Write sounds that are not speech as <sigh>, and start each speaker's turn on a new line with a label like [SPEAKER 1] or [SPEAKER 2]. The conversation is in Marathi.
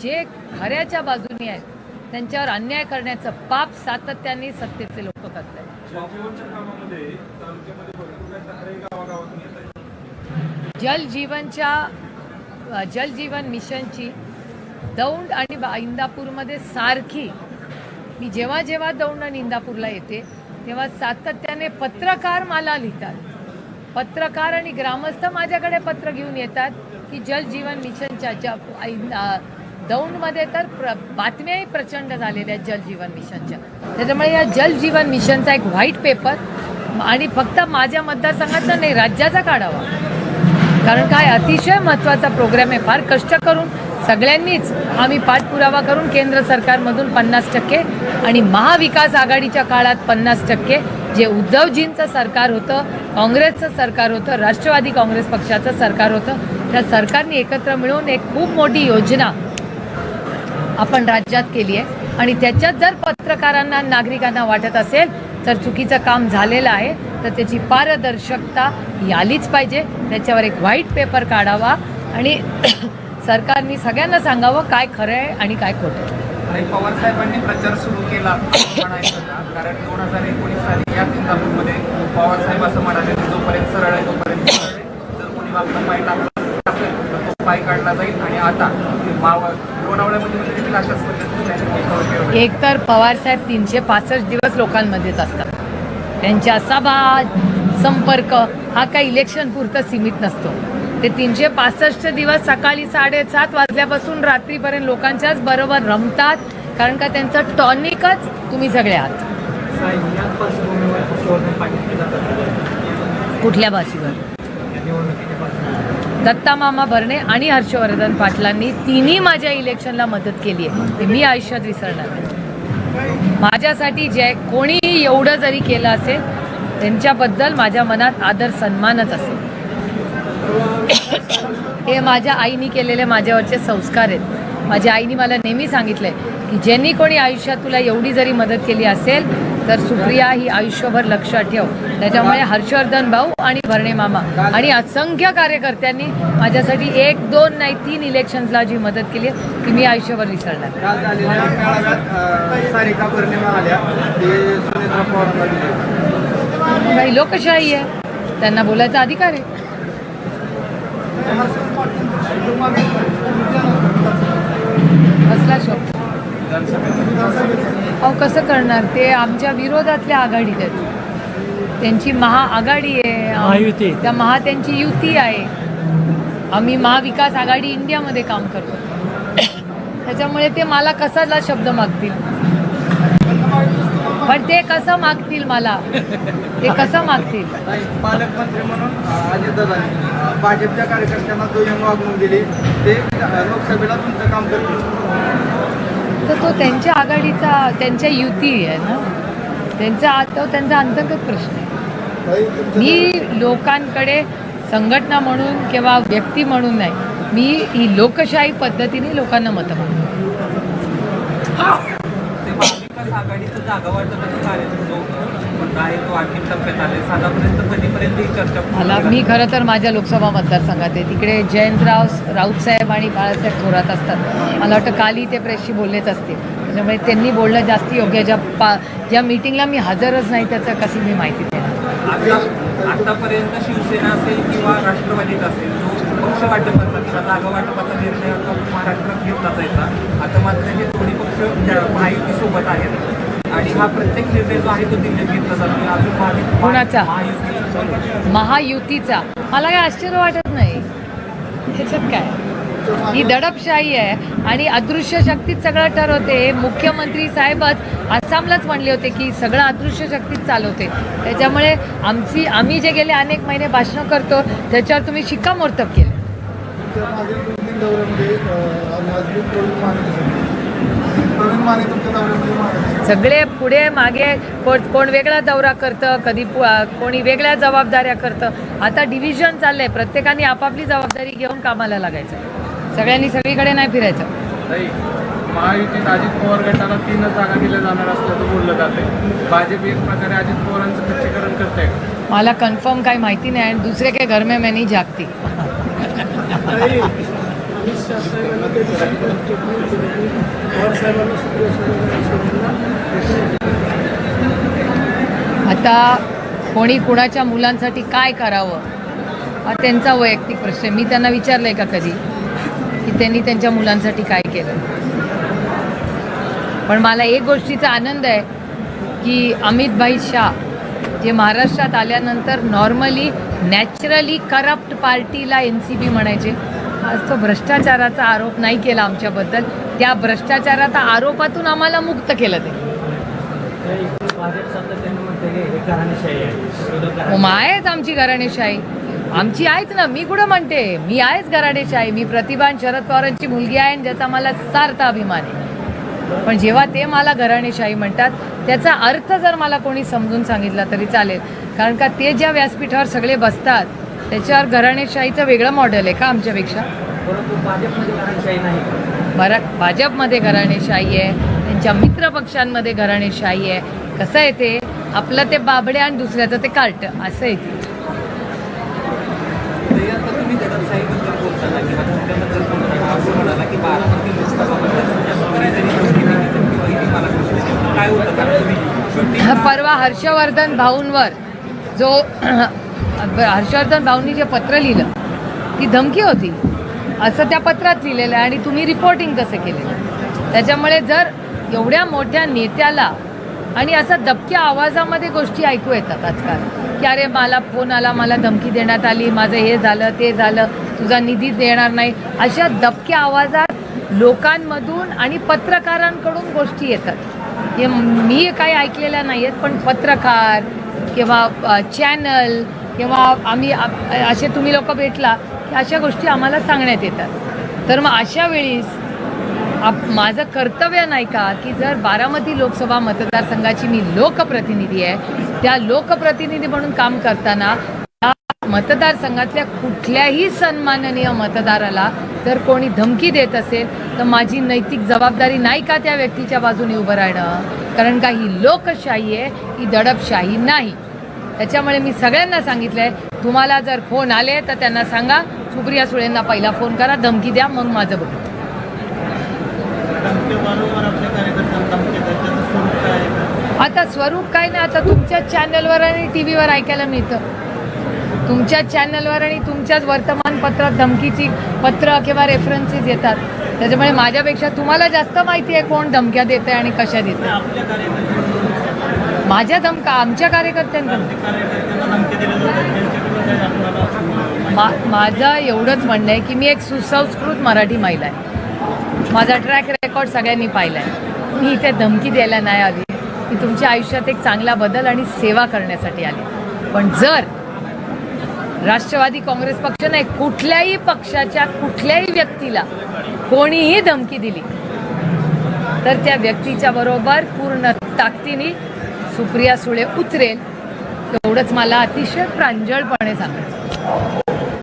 [SPEAKER 1] जे खऱ्याच्या बाजूने आहेत त्यांच्यावर अन्याय करण्याचं पाप सातत्याने सत्तेचे लोक करत आहेत
[SPEAKER 2] जलजीवनच्या
[SPEAKER 1] जल जीवनच्या अ, जल जीवन मिशनची दौंड आणि इंदापूरमध्ये सारखी मी जेव्हा जेव्हा दौंड आणि इंदापूरला येते तेव्हा सातत्याने पत्रकार मला लिहितात. पत्रकार आणि ग्रामस्थ माझ्याकडे पत्र घेऊन येतात की जल जीवन मिशनच्या ज्या दौंडमध्ये तर प्र बातम्याही प्रचंड झालेल्या आहेत जल जीवन मिशनच्या. त्याच्यामुळे या जल जीवन मिशनचा एक व्हाईट पेपर आणि फक्त माझ्या मतदारसंघातला नाही राज्याचा काढावा. कारण काय? अतिशय महत्त्वाचा प्रोग्राम आहे. फार कष्ट करून सगळ्यांनीच आम्ही पाठपुरावा करून केंद्र सरकारमधून पन्नास टक्के आणि महाविकास आघाडीच्या काळात पन्नास टक्के. जे उद्धवजींचं सरकार होतं काँग्रेसचं सरकार होतं राष्ट्रवादी काँग्रेस पक्षाचं सरकार होतं त्या सरकारने एकत्र मिळून एक खूप मोठी योजना आपण राज्यात केली आहे. आणि त्याच्यात जर पत्रकारांना नागरिकांना वाटत असेल तर चुकीचं काम झालेलं आहे तर त्याची पारदर्शकता ही आलीच पाहिजे. त्याच्यावर एक व्हाईट पेपर काढावा आणि <clears throat> सरकारने सगळ्यांना सांगावं काय खरं आहे आणि काय खोटं आहे.
[SPEAKER 3] पवार साहेबांनी प्रचार सुरू केला. कारण दोन हजार एकोणीस साली या सिंगापूरमध्ये पवार साहेब असं म्हणाले जोपर्यंत सरळ आहे तोपर्यंत जर कोणी मागणं पाय टाकला असेल तर तो पाय काढला जाईल आणि आता माव लोणावळ्यामध्ये म्हणजे एकावर केलं.
[SPEAKER 1] एकतर पवारसाहेब तीनशे पासष्ट दिवस लोकांमध्येच असतात. त्यांच्या सभा संपर्क हा काही इलेक्शन पुरतं सीमित नसतो. ते तीनशे पासष्ट दिवस सकाळी साडेसात वाजल्यापासून रात्रीपर्यंत लोकांच्याच बरोबर रमतात कारण का त्यांचं टॉनिकच तुम्ही सगळे आहात.
[SPEAKER 3] साहेब,
[SPEAKER 1] कुठल्या भाषेवर? दत्तामामा भरणे आणि हर्षवर्धन पाटलांनी तिन्ही माझ्या इलेक्शनला मदत केली आहे. ते मी आयुष्यात विसरणार नाही. माझ्यासाठी जे कोणीही एवढं जरी केलं असेल त्यांच्याबद्दल माझ्या मनात आदर सन्मानच असेल. हे माझ्या आईने केलेले माझ्यावरचे संस्कार आहेत. माझ्या आईने मला नेहमी सांगितलंय की ज्यांनी कोणी आयुष्यात तुला एवढी जरी मदत केली असेल तर सुप्रिया ही आयुष्यभर लक्षात ठेव. त्याच्यामुळे हर्षवर्धन भाऊ आणि भरणे मामा आणि असंख्य कार्यकर्त्यांनी माझ्यासाठी एक दोन नाही तीन इलेक्शन्सला जी मदत केली आहे ती मी आयुष्यभर विसरणार लोकशाही आहे. त्यांना बोलायचा अधिकार आहे. कसला शब्द. अहो कसं करणार? ते आमच्या विरोधातल्या आघाडीत आहेत. त्यांची महाआघाडी आहे. त्या महा त्यांची युती आहे. आम्ही महाविकास आघाडी इंडियामध्ये काम करतो. त्याच्यामुळे ते मला कसाला शब्द मागतील? पण ते कसं मागतील मला? ते कसं मागतील?
[SPEAKER 4] पालकमंत्री म्हणून अजितदादांनी भाजपच्या कार्यकर्त्यांना दुय्यम वागणूक दिली ते लोकसभेला तुमचं काम करतील.
[SPEAKER 1] तर तो त्यांच्या आघाडीचा त्यांच्या युती आहे ना? त्यांचा तो त्यांचा अंतर्गत प्रश्न आहे. मी लोकांकडे संघटना म्हणून किंवा व्यक्ती म्हणून नाही मी ही लोकशाही पद्धतीने लोकांना मतं मागतो.
[SPEAKER 3] मुद्दा आहे तो टप्प्यात आले कधीपर्यंत ही चर्चा
[SPEAKER 1] मला? मी खरं तर माझ्या लोकसभा मतदारसंघात आहे तिकडे जयंतराव राऊत साहेब आणि बाळासाहेब थोरात असतात मला वाटतं कालही ते प्रेसशी बोललेच असतील त्याच्यामुळे त्यांनी बोलणं जास्त योग्य. ज्या पा ज्या मीटिंगला मी हजरच नाही त्याचं कशी मी माहिती देणार
[SPEAKER 3] आता आतापर्यंत शिवसेना असेल किंवा राष्ट्रवादीचा असेल पक्ष वाटपाचा किंवा जागा वाटपाचा निर्णय आता महाराष्ट्रात घेतला जायचा. आता मात्र हे दोन्ही पक्ष महायुतीसोबत आहेत. आणि हा प्रत्येक निर्णय जो आहे तो दिल्लीत घेतला जातो. अजून? महायुतीचा
[SPEAKER 1] महायुतीचा. मला काय आश्चर्य वाटत नाही. त्याच्यात काय? ही दडपशाही आहे. आणि अदृश्य शक्तीत सगळं ठरवते मुख्यमंत्री साहेबच आसामलाच म्हणले होते की सगळं अदृश्य शक्तीत चालवते. त्याच्यामुळे आमची आम्ही जे गेले अनेक महिने भाषणं करतो त्याच्यावर तुम्ही शिक्कामोर्तब केलं.
[SPEAKER 4] तुमच्या मागील दोन तीन दौऱ्यामध्ये आजमी प्रवीण माने दिसले. प्रवीण माने तुमच्या दौऱ्यामध्ये माने दिसले.
[SPEAKER 1] सगळे पुढे मागे कोण कोण वेगळा दौरा करतं कधी कोणी वेगळ्या जबाबदाऱ्या करतं. आता डिव्हिजन चाललंय प्रत्येकाने आपापली जबाबदारी घेऊन कामाला लागायचं. सगळ्यांनी सगळीकडे नाही फिरायचं.
[SPEAKER 5] महायुतीत अजित पवार गटाला तीनच जागा दिल्या जाणार असल्याचं बोललं जाते भाजप एक प्रकारे अजित पवारांचं खच्चीकरण करते
[SPEAKER 1] मला कन्फर्म काही माहिती नाही आणि दुसरे काही घर में मैं नहीं जागती आता कोणी कुणाच्या मुलांसाठी काय करावं? हा त्यांचा वैयक्तिक प्रश्न आहे. मी त्यांना विचारलंय का कधी? की त्यांनी त्यांच्या मुलांसाठी काय केलं? पण मला एक गोष्टीचा आनंद आहे की अमित भाई शाह जे महाराष्ट्रात आल्यानंतर नॉर्मली नॅचरली करप्ट पार्टीला एन सी बी म्हणायचे. आज तो भ्रष्टाचाराचा आरोप नाही केला आमच्याबद्दल. त्या भ्रष्टाचाराचा आरोपातून आम्हाला मुक्त केलं ते.
[SPEAKER 6] हो,
[SPEAKER 1] मग आहेच आमची घराणेशाही. आमची आहेच ना मी कुठं म्हणते? मी आहेच घराणेशाही. मी प्रतिभान शरद पवारांची मुलगी आहे आणि ज्याचा मला सार्थ अभिमान आहे. पण जेव्हा ते मला घराणेशाही म्हणतात त्याचा अर्थ जर मला कोणी समजून सांगितला तरी चालेल. कारण का ते ज्या व्यासपीठावर सगळे बसतात त्याच्यावर घराणेशाहीचं वेगळं मॉडेल आहे का आमच्यापेक्षा?
[SPEAKER 6] परंतु भाजपमध्ये घराणेशाही नाही.
[SPEAKER 1] भरा भाजपमध्ये घराणेशाही आहे त्यांच्या मित्रपक्षांमध्ये घराणेशाही आहे. कसं आहे ते? आपलं ते बाबड्या आणि दुसऱ्याचं ते कार्ट असं आहे ते. परवा हर्षवर्धन भाऊंवर जो <clears throat> हर्षवर्धन भाऊंनी जे पत्र लिहिलं ती धमकी होती. असं त्या पत्रात लिहिलेलं आहे आणि तुम्ही रिपोर्टिंग कसं केलेलं त्याच्यामुळे जर एवढ्या मोठ्या नेत्याला आणि असं दबक्या आवाजामध्ये गोष्टी ऐकू येतात आजकाल की अरे मला फोन आला मला धमकी देण्यात आली माझं हे झालं ते झालं तुझा निधी देणार नाही अशा दबक्या आवाजात लोकांमधून आणि पत्रकारांकडून गोष्टी येतात. हे मी काही ऐकलेल्या नाही आहेत पण पत्रकार किंवा चॅनल किंवा आम्ही आप- असे तुम्ही लोक भेटला की अशा गोष्टी आम्हाला सांगण्यात येतात. तर मग अशा वेळीस आप माझं कर्तव्य नाही का की जर बारामती लोकसभा मतदारसंघाची मी लोकप्रतिनिधी आहे त्या लोकप्रतिनिधी म्हणून काम करताना त्या मतदारसंघातल्या कुठल्याही सन्माननीय मतदाराला जर कोणी धमकी देत असेल तर माझी नैतिक जबाबदारी नाही का त्या व्यक्तीच्या बाजूने उभं राहणं? कारण का ही लोकशाही आहे ही दडपशाही नाही. त्याच्यामुळे मी सगळ्यांना सांगितलं आहे तुम्हाला जर फोन आले तर त्यांना सांगा सुप्रिया सुळेंना पहिला फोन करा धमकी द्या मग माझं बघू. आता स्वरूप काय नाही आता तुमच्याच चॅनलवर आणि टी व्हीवर ऐकायला मिळतं. तुमच्याच चॅनलवर आणि तुमच्याच वर्तमानपत्रात धमकीची पत्र किंवा रेफरन्सेस येतात. त्याच्यामुळे माझ्यापेक्षा तुम्हाला जास्त माहिती आहे कोण धमक्या देत आहे आणि कशा देत आहे माझ्या धमका आमच्या कार्यकर्त्यांना. मा माझं एवढंच म्हणणं आहे की मी एक सुसंस्कृत मराठी महिला आहे. माझा ट्रॅक रेकॉर्ड सगळ्यांनी पाहिला आहे मी इथे धमकी द्यायला नाही आली. की तुमच्या आयुष्यात एक चांगला बदल आणि सेवा करण्यासाठी आली. पण जर राष्ट्रवादी काँग्रेस पक्ष नाही कुठल्याही पक्षाच्या कुठल्याही व्यक्तीला कोणीही धमकी दिली. तर त्या व्यक्तीच्या बरोबर पूर्ण ताकदीने सुप्रिया सुळे उतरेल एवढंच मला अतिशय प्रांजळपणे सांगायचं